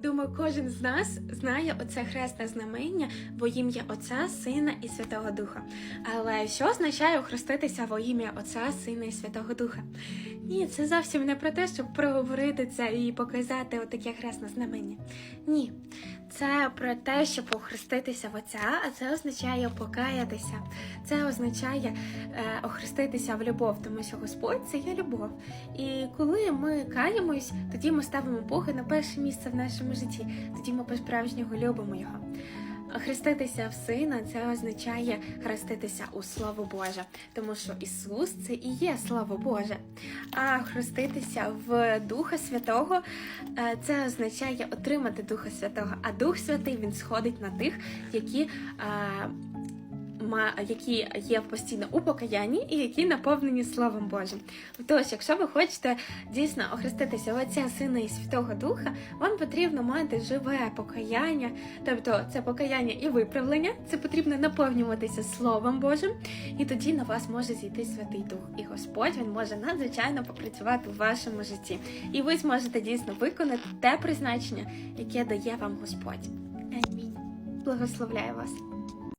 Думаю, кожен з нас знає оце хресне знамення во ім'я Отця, Сина і Святого Духа. Але що означає охреститися во ім'я Отця, Сина і Святого Духа? Ні, це зовсім не про те, щоб проговорити це і показати отаке хресне знамення. Ні, це про те, щоб охреститися в Отця, а це означає покаятися. Це означає е, охреститися в любов, тому що Господь це є любов. І коли ми каємось, тоді ми ставимо Бога на перше місце в нашому житті. Тоді ми по-справжнього любимо його. Хреститися в сина це означає хреститися у Слово Боже, тому що Ісус це і є Слово Боже. А хреститися в Духа Святого е, це означає отримати Духа Святого. А Дух Святий він сходить на тих, які. Які є постійно у покаянні і які наповнені Словом Божим. Тож, якщо ви хочете дійсно охреститися в Отця, Сина і Святого Духа, вам потрібно мати живе покаяння, тобто це покаяння і виправлення, це потрібно наповнюватися Словом Божим, і тоді на вас може зійти Святий Дух. І Господь він може надзвичайно попрацювати в вашому житті. І ви зможете дійсно виконати те призначення, яке дає вам Господь. Амінь. Благословляю вас.